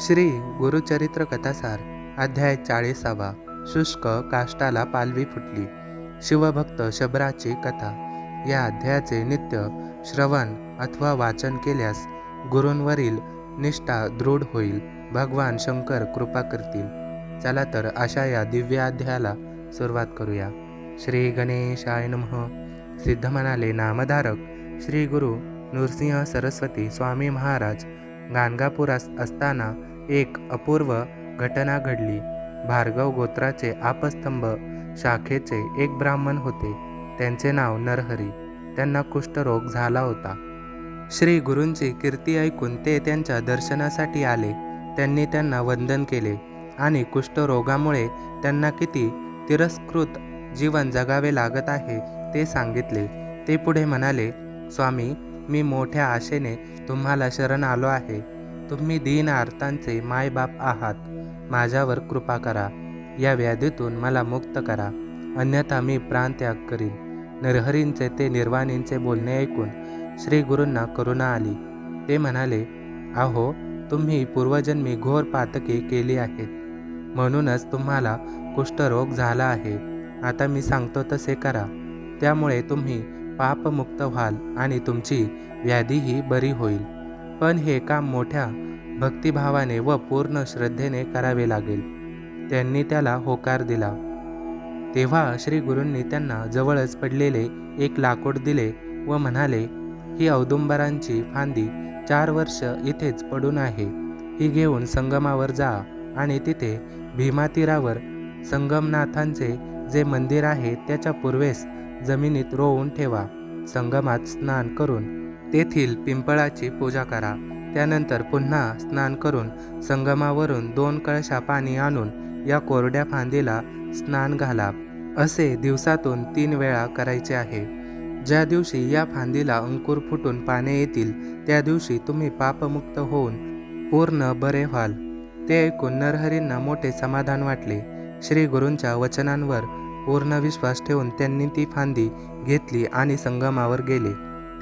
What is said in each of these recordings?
श्री गुरुचरित्र कथासार अध्याय चाळीसावा शुष्क काष्टाला पालवी फुटली. शिवभक्त शबराची कथा. या अध्यायाचे नित्य श्रवण अथवा वाचन केल्यास गुरूंवरील निष्ठा दृढ होईल. भगवान शंकर कृपा करतील. चला तर अशा या दिव्य अध्यायाला सुरुवात करूया. श्री गणेशाय नमः. सिद्ध म्हणाले नामधारक श्री गुरु नृसिंह सरस्वती स्वामी महाराज. गाणगापुरास असताना एक अपूर्व घटना घडली. भार्गव गोत्राचे आपस्तंभ शाखेचे एक ब्राह्मण होते. त्यांचे नाव नरहरी. त्यांना कुष्ठरोग झाला होता. श्री गुरूंची कीर्ती ऐकून ते त्यांच्या दर्शनासाठी आले. त्यांनी त्यांना वंदन केले आणि कुष्ठरोगामुळे त्यांना किती तिरस्कृत जीवन जगावे लागत आहे ते सांगितले. ते पुढे म्हणाले स्वामी मी मोठ्या आशेने तुम्हाला शरण आलो आहे. तुम्ही दीन आर्तांचे मायबाप आहात. माझ्यावर कृपा करा. या व्याधीतून मला मुक्त करा. अन्यथा मी प्राणत्याग करीन. नरहरींचे ते निर्वाणींचे बोलणे ऐकून श्री गुरूंना करुणा आली. ते म्हणाले अहो तुम्ही पूर्वजन्मी घोर पातके केली आहेत. म्हणूनच तुम्हाला कुष्ठरोग झाला आहे. आता मी सांगतो तसे करा. त्यामुळे तुम्ही पापमुक्त व्हाल आणि तुमची व्याधीही बरी होईल. पण हे काम मोठ्या भक्तिभावाने व पूर्ण श्रद्धेने करावे लागेल. त्यांनी त्याला होकार दिला. तेव्हा श्री गुरूंनी त्यांना जवळच पडलेले एक लाकूड दिले व म्हणाले ही औदुंबरांची फांदी चार वर्ष इथेच पडून आहे. ही घेऊन संगमावर जा आणि तिथे भीमातीरावर संगमनाथांचे जे मंदिर आहे त्याच्या पूर्वेस जमिनीत रोवून ठेवा. संगमात स्नान करून तेथील पिंपळाची पूजा करा. त्यानंतर पुन्हा स्नान करून संगमावरून दोन कळशा पाणी आणून या कोरड्या फांदीला स्नान घाला. असे दिवसातून तीन वेळा करायचे आहे. ज्या दिवशी या फांदीला अंकुर फुटून पाने येतील त्या दिवशी तुम्ही पापमुक्त होऊन पूर्ण बरे व्हाल. ते ऐकून नरहरींना मोठे समाधान वाटले. श्री गुरूंच्या वचनांवर पूर्ण विश्वास ठेवून त्यांनी ती फांदी घेतली आणि संगमावर गेले.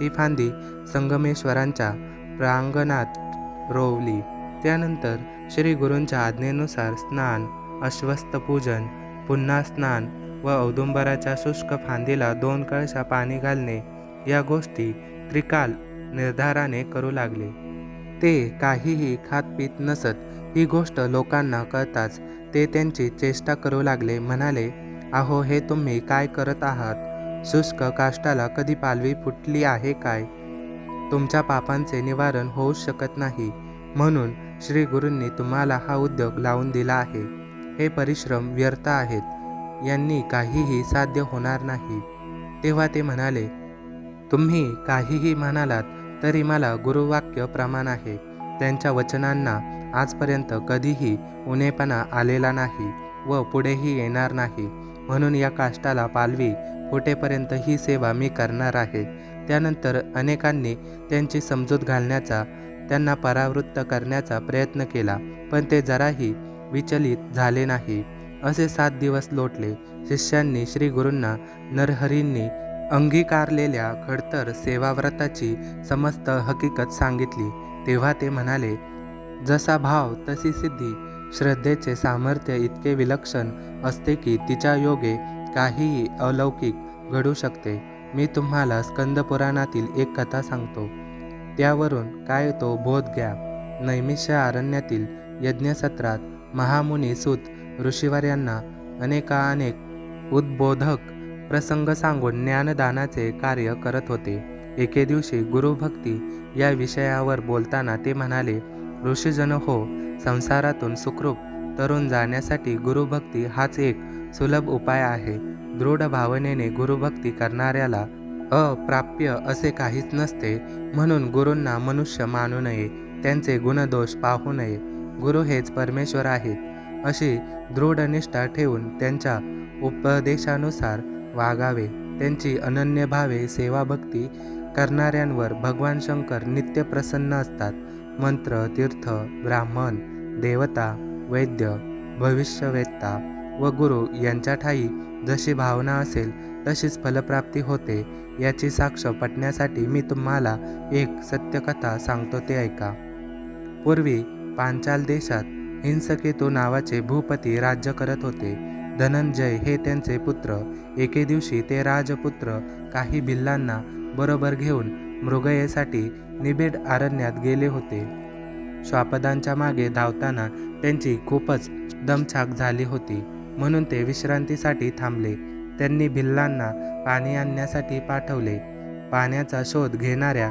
ती फांदी संगमेश्वरांच्या प्रांगणात रोवली. त्यानंतर श्री गुरूंच्या आज्ञेनुसार स्नान अश्वस्थ पूजन पुन्हा स्नान व औदुंबराच्या शुष्क फांदीला दोन कळशा पाणी घालणे या गोष्टी त्रिकाल निर्धाराने करू लागले. ते काहीही खात पीत नसत ही गोष्ट लोकांना कळताच ते त्यांची चेष्टा करू लागले म्हणाले अहो हे तुम्ही काय करत आहात? शुष्क काष्टाला कधी पालवी फुटली आहे काय? तुमच्या पापांचे निवारण होऊ शकत नाही. म्हणून श्री गुरूंनी तुम्हाला हा उद्योग लावून दिला आहे. हे परिश्रम व्यर्थ आहेत. यांनी काहीही साध्य होणार नाही. तेव्हा ते म्हणाले तुम्ही काहीही म्हणालात तरी मला गुरुवाक्य प्रमाण आहे. त्यांच्या वचनांना आजपर्यंत कधीही उनेपणा आलेला नाही व पुढेही येणार नाही. म्हणून या काष्टाला पालवी फुटेपर्यंत ही सेवा मी करणार आहे. त्यानंतर अनेकांनी त्यांची समजूत घालण्याचा त्यांना परावृत्त करण्याचा प्रयत्न केला पण ते जराही विचलित झाले नाही. असे सात दिवस लोटले. शिष्यांनी श्री गुरूंना नरहरींनी अंगीकारलेल्या खडतर सेवाव्रताची समस्त हकीकत सांगितली. तेव्हा ते म्हणाले जसा भाव तशी सिद्धी. श्रद्धेचे सामर्थ्य इतके विलक्षण असते की तिच्या योगे काहीही अलौकिक घडू शकते. मी तुम्हाला स्कंद पुराणातील एक कथा सांगतो. त्यावरून काय तो बोध घ्या. नैमिष्य अरण्यातील यज्ञसत्रात महामुनी सूत ऋषीवर्यांना अनेकानेक उद्बोधक प्रसंग सांगून ज्ञानदानाचे कार्य करत होते. एके दिवशी गुरुभक्ती या विषयावर बोलताना ते म्हणाले ऋषीजन हो. संसारातून सुखरूप तरुण जाण्यासाठी गुरुभक्ती हाच एक सुलभ उपाय आहे. दृढ भावनेने गुरुभक्ती करणाऱ्याला अप्राप्य असे काहीच नसते म्हणून गुरूंना मनुष्य मानू नये त्यांचे गुणदोष पाहू नये. गुरु हेच परमेश्वर आहेत. अशी दृढ निष्ठा ठेवून त्यांच्या उपदेशानुसार वागावे. त्यांची अनन्य भावे सेवाभक्ती करणाऱ्यांवर भगवान शंकर नित्य प्रसन्न असतात. मंत्र तीर्थ ब्राह्मण देवता वैद्य भविष्यवेत्ता व गुरु यांच्या ठाई जशी भावना असेल तशीच फलप्राप्ती होते याची साक्ष पटण्यासाठी मी तुम्हाला एक सत्यकथा सांगतो ते ऐका. पूर्वी पांचाल देशात हिंसकेतू नावाचे भूपती राज्य करत होते. धनंजय हे त्यांचे पुत्र. एके दिवशी ते राजपुत्र काही भिल्लांना बरोबर घेऊन मृगयेसाठी निबिड आरण्यात गेले होते. श्वापदांच्या मागे धावताना त्यांची खूपच दमछाक झाली होती. म्हणून ते विश्रांतीसाठी थांबले. त्यांनी भिल्लांना पाणी आणण्यासाठी पाठवले. पाण्याचा शोध घेणाऱ्या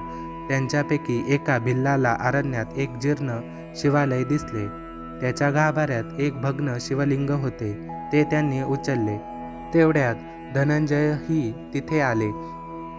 त्यांच्यापैकी एका भिल्लाला अरण्यात एक जीर्ण शिवालय दिसले. त्याच्या गाभाऱ्यात एक भग्न शिवलिंग होते. ते त्यांनी उचलले. तेवढ्यात धनंजयही तिथे आले.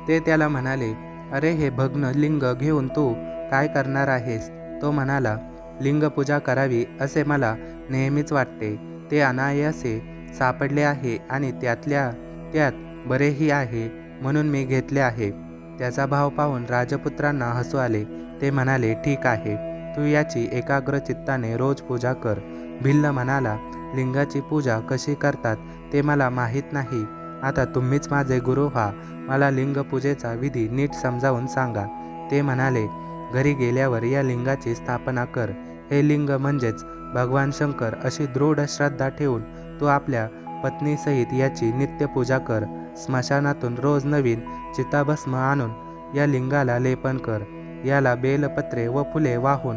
ते त्याला म्हणाले अरे हे भग्न लिंग घेऊन तू काय करणार आहेस? तो म्हणाला लिंगपूजा करावी असे मला नेहमीच वाटते. ते अनायासे सापडले आहे आणि त्यातल्या त्यात बरेही आहे म्हणून मी घेतले आहे. त्याचा भाव पाहून राजपुत्रांना हसू आले. ते म्हणाले ठीक आहे. तू याची एकाग्र चित्ताने रोज पूजा कर. भिल्ल म्हणाला लिंगाची पूजा कशी करतात ते मला माहीत नाही. आता तुम्हीच माझे गुरु व्हा. मला लिंगपूजेचा विधी नीट समजावून सांगा. ते म्हणाले घरी गेल्यावर या लिंगाची स्थापना कर. हे लिंग म्हणजेच भगवान शंकर अशी दृढ श्रद्धा ठेवून तू आपल्या पत्नीसहित याची नित्य पूजा कर. स्मशानातून रोज नवीन चिताभस्म आणून या लिंगाला लेपन कर. याला बेलपत्रे व फुले वाहून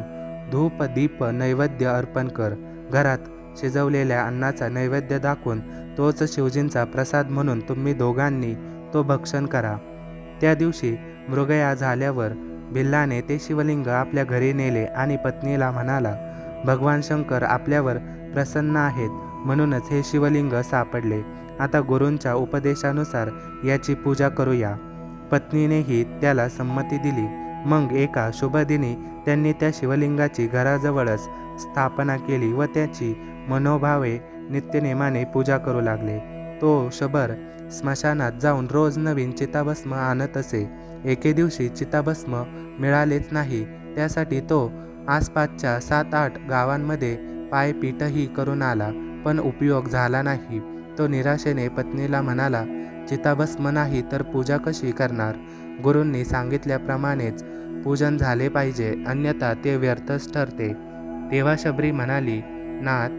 धूप दीप नैवेद्य अर्पण कर. घरात शिजवलेल्या अन्नाचा नैवेद्य दाखवून तोच शिवजींचा प्रसाद म्हणून तुम्ही दोघांनी तो भक्षण करा. त्या दिवशी मृगया झाल्यावर भिल्लाने ते शिवलिंग आपल्या घरी नेले आणि पत्नीला म्हणाला भगवान शंकर आपल्यावर प्रसन्न आहेत म्हणूनच हे शिवलिंग सापडले. आता गुरूंच्या उपदेशानुसार याची पूजा करूया. पत्नीनेही त्याला संमती दिली. मग एका शुभदिनी त्यांनी त्या शिवलिंगाची घराजवळच स्थापना केली व त्याची मनोभावे नित्यनेमाने पूजा करू लागले. तो शबर स्मशानात जाऊन रोज नवीन चिताभस्म आणत असे. एके दिवशी चिताभस्म मिळालेच नाही. त्यासाठी तो आसपासच्या सात आठ गावांमध्ये पायपीटही करून आला पण उपयोग झाला नाही. तो निराशेने पत्नीला म्हणाला चिताभस्म नाही तर पूजा कशी करणार? गुरूंनी सांगितल्याप्रमाणेच पूजन झाले पाहिजे अन्यथा ते व्यर्थच ठरते. तेव्हा शबरी म्हणाली नाथ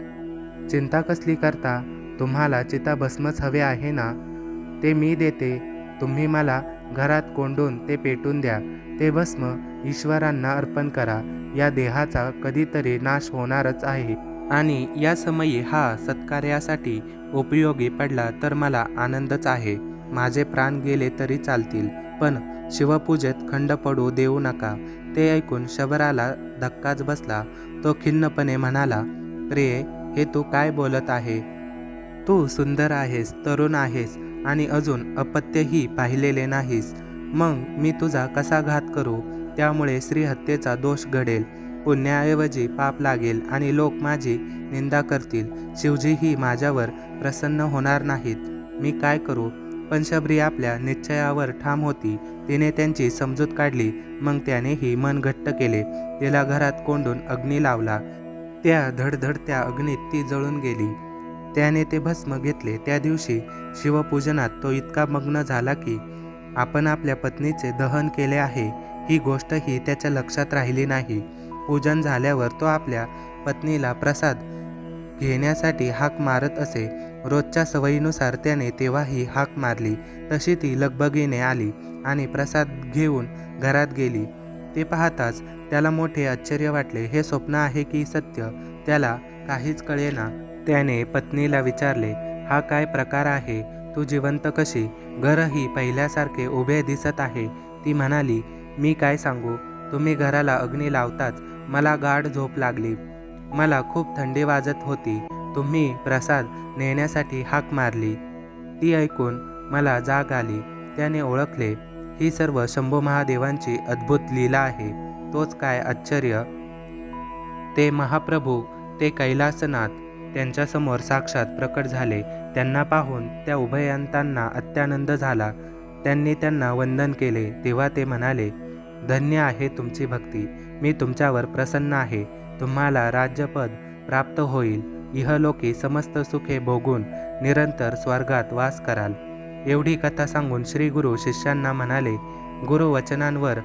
चिंता कसली करता? तुम्हाला चिताभस्मच हवे आहे ना? ते मी देते. तुम्ही मला घरात कोंडून ते पेटून द्या. ते भस्म ईश्वरांना अर्पण करा. या देहाचा कधीतरी नाश होणारच आहे. आणि या समयी हा सत्कार्यासाठी उपयोगी पडला तर मला आनंदच आहे. माझे प्राण गेले तरी चालतील. पण शिवपूजेत खंड पडू देऊ नका. ते ऐकून शबराला धक्काच बसला. तो खिन्नपणे म्हणाला प्रिये हे तू काय बोलत आहे? तू सुंदर आहेस तरुण आहेस आणि अजून अपत्यही पाहिलेले नाहीस. मग मी तुझा कसा घात करू? त्यामुळे श्रीहत्येचा दोष घडेल. पुण्याऐवजी पाप लागेल आणि लोक माझी निंदा करतील. शिवजीही माझ्यावर प्रसन्न होणार नाहीत. मी काय करू? पण शबरी आपल्या निश्चयावर ठाम होती. तिने त्यांची समजूत काढली. मग त्यानेही मन घट्ट केले. तिला घरात कोंडून अग्नी लावला. त्या धडधडत्या अग्नीत ती जळून गेली. त्याने ते भस्म घेतले. त्या दिवशी शिवपूजनात तो इतका मग्न झाला की आपण आपल्या पत्नीचे दहन केले आहे. ही गोष्टही त्याच्या लक्षात राहिली नाही. पूजन झाल्यावर तो आपल्या पत्नीला प्रसाद घेण्यासाठी हाक मारत असे. रोजच्या सवयीनुसार त्याने तेव्हाही हाक मारली. तशी ती लगबगीने आली आणि प्रसाद घेऊन घरात गेली. ते पाहताच त्याला मोठे आश्चर्य वाटले. हे स्वप्न आहे की सत्य? त्याला काहीच कळेना. त्याने पत्नीला विचारले हा काय प्रकार आहे? तू जिवंत कशी? घरही पहिल्यासारखे उभे दिसत आहे. ती म्हणाली मी काय सांगू? तुम्ही घराला अग्नी लावताच मला गाढ झोप लागली. मला खूप थंडी वाजत होती. तुम्ही प्रसाद नेण्यासाठी हाक मारली. ती ऐकून मला जाग आली. त्याने ओळखले ही सर्व शंभू महादेवांची अद्भुत लीला आहे. तोच काय आश्चर्य? ते महाप्रभू ते कैलासनाथ त्यांच्यासमोर साक्षात प्रकट झाले. त्यांना पाहून त्या उभयंतांना अत्यानंद झाला. त्यांनी त्यांना वंदन केले. तेव्हा ते म्हणाले धन्य आहे तुमची भक्ती. मी तुमच्यावर प्रसन्न आहे. तुम्हाला राज्यपद प्राप्त होईल. इहलोकी समस्त सुखे भोगून निरंतर स्वर्गात वास कराल. एवढी कथा सांगून श्री गुरु शिष्यांना म्हणाले गुरुवचनांवर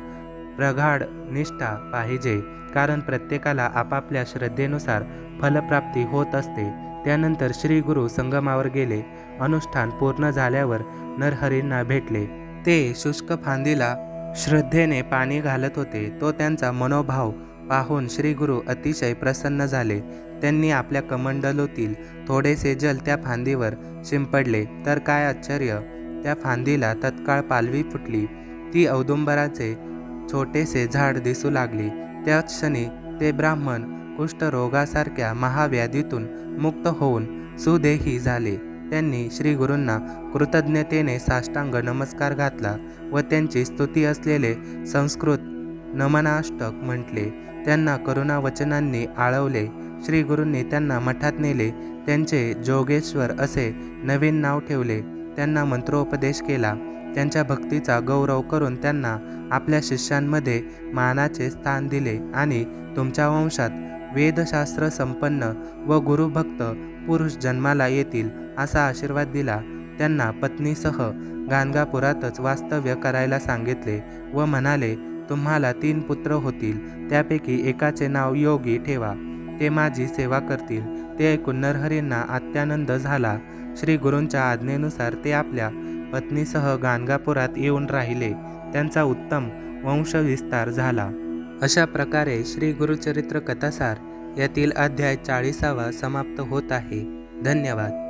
प्रगाढ निष्ठा पाहिजे कारण प्रत्येकाला आपापल्या श्रद्धेनुसार फलप्राप्ती होत असते. त्यानंतर श्री गुरु संगमावर गेले. अनुष्ठान पूर्ण झाल्यावर नरहरींना भेटले. ते शुष्क फांदीला श्रद्धेने पाणी घालत होते. तो त्यांचा मनोभाव पाहून श्री गुरु अतिशय प्रसन्न झाले. त्यांनी आपल्या कमंडलोतील थोडेसे जल त्या फांदीवर शिंपडले. तर काय आश्चर्य! त्या फांदीला तत्काळ पालवी फुटली. ती औदुंबराचे छोटेसे झाड दिसू लागले. त्याच क्षणी ते ब्राह्मण कुष्ठरोगासारख्या महाव्याधीतून मुक्त होऊन सुदेही झाले. त्यांनी श्रीगुरूंना कृतज्ञतेने साष्टांग नमस्कार घातला व त्यांची स्तुती असलेले संस्कृत नमनाष्टक म्हटले. त्यांना करुणा वचनांनी आळवले. श्री गुरूंनी त्यांना मठात नेले. त्यांचे जोगेश्वर असे नवीन नाव ठेवले. त्यांना मंत्रोपदेश केला. त्यांच्या भक्तीचा गौरव करून त्यांना आपल्या शिष्यांमध्ये मानाचे स्थान दिले आणि तुमच्या वंशात वेदशास्त्र संपन्न व गुरुभक्त पुरुष जन्माला येतील असा आशीर्वाद दिला. त्यांना पत्नीसह गाणगापुरातच वास्तव्य करायला सांगितले व म्हणाले तुम्हाला तीन पुत्र होतील. त्यापैकी एकाचे नाव योगी ठेवा. ते माझी सेवा करतील. ते ऐकून नरहरींना अत्यानंद झाला. श्री गुरूंच्या आज्ञेनुसार ते आपल्या पत्नीसह गाणगापुरात येऊन राहिले. त्यांचा उत्तम वंशविस्तार झाला. अशा प्रकारे श्री गुरुचरित्र कथासार यातील अध्याय चाळीसावा समाप्त होत आहे. धन्यवाद.